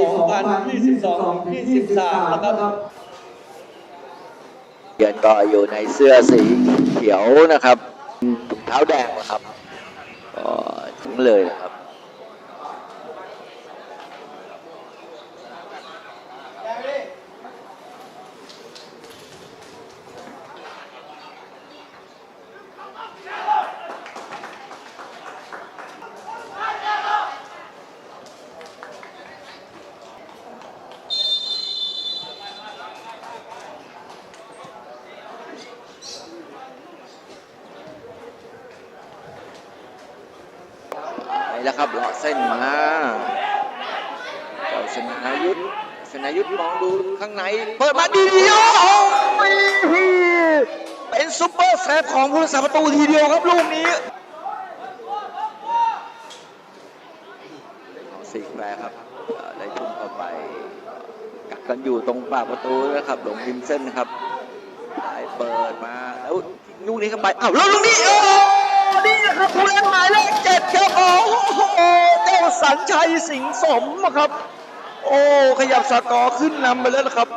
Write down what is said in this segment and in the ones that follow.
2022 23 นะครับเกียนก็อยู่ในเสื้อสีเขียวนะครับถุงเท้าแดงนะครับก็ถึงเลยนะครับ แล้วครับเลาะเส้นมาเจ้าชนายุทธชนายุทธมองดูข้างใน เปิดมาดีเดียวเป็นซุปเปอร์แซฟของผู้รักษาประตูทีเดียวครับลูกนี้สิกแปรครับได้ทุ่มเข้าไป กักกันอยู่ตรงปากประตูนะครับหลงริมเส้นครับได้เปิดมาแล้วลูกนี้เข้าไปอ้าวแล้วลูกนี้โอ้นี่าสัญชัยสิงห์สมครับ โอ้ขยับสกอร์ขึ้นนำไปแล้วนะครับ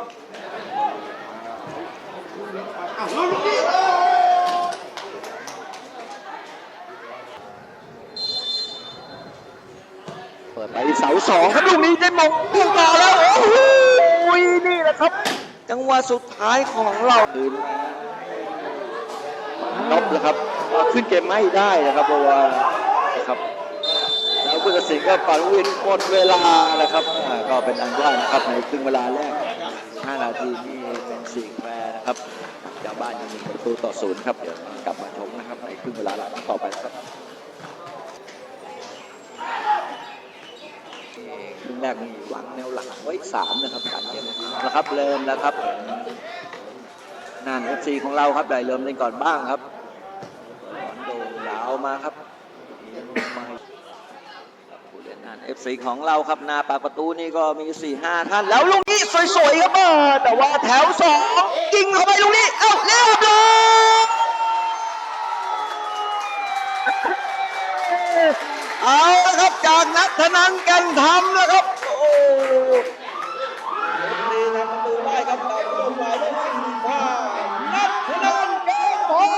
เปิดไปเสาสองครับลูกนี้ได้มงลูกต่อแล้วโอ้โหนี่แหละครับ จังหวะสุดท้ายของเราคืนนบแล้วครับ ขึ้นเกมไม่ได้นะครับเพราะว่านะครับ ผู้ตัดสินก็ปาวินหมดเวลานะครับอ่าก็เป็นอันว่านะครับในครึ่งเวลาแรก5นาทีนี่เป็นสิ่งแปรนะครับเจ้าบ้านยังมีประตูต่อศูนย์ครับเดี๋ยวกลับมาชมนะครับในครึ่งเวลาหลังต่อไปครับครึ่งแรกมีวางแนวหลังไว้สามนะครับการเกมนะครับเริ่มแล้วครับนานเอฟซีของเราครับได้เริ่มเล่นก่อนบ้างครับบอลโด่งยาวมาครับมาครับ เอฟซีของเราครับหน้าปากประตูนี่ก็มี4ี่ห้าท่าน แล้วลูกนี้สวยๆครับเออแต่ว่าแถวสองยิงเข้าไปลูกนี้เอ้าเรียบร้อยเอาละครับจากนักธนังกันทำนะครับโอ้ ดีทำประตูได้ครับดาวรุ่งหมายเลข45นัทธนันเกมพง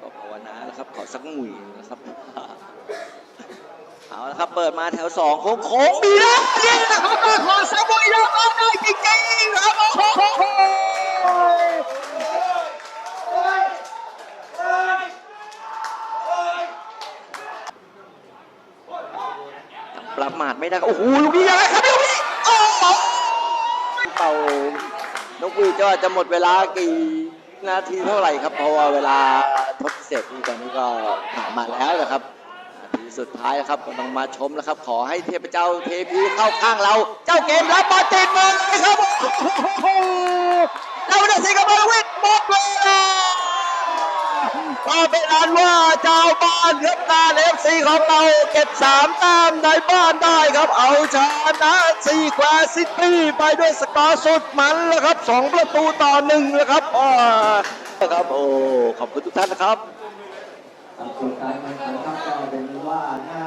ก็ภาว นาแล้วครับขอสักหมุยนะครับเอาละครับเปิดมาแถวสองโค้งโค้งมีแล้วนี่นะครับขอสักหมุยแล้วก็ได้จริงๆครับโอ้โหประมาทไม่ได้โอ้โหลูกนี้ยังไงครับลูกนี้โอ้โหเป่านกวีก็จะหมดเวลากี่นาทีเท่าไหร่ครับเพราะว่าเวลา ทดเสร็จนี่ตอนนี้ก็ผ่านมาแล้วนะครับนาทีสุดท้ายนะครับก็ต้องมาชมแล้วครับ ขอให้เทพเจ้าเทพีเข้าข้างเรา เจ้าเกมรับบอลติดมือเลยครับเราได้สิกับบอลวิทย์หมดเวลาก็เป็นอันว่าเจ้าบ้านครับนาเอฟซีของเราเก็บสามแต้มในบ้านได้ครับ เอาชนะซีแควร์ซิตี้ไปด้วยสกอร์สุดมันแล้วครับสองประตูต่อหนึ่งแล้วครับอ่าครับ โอ้ ขอบคุณทุกท่านนะครับ สุดท้ายนะครับก็เป็นว่าหน้า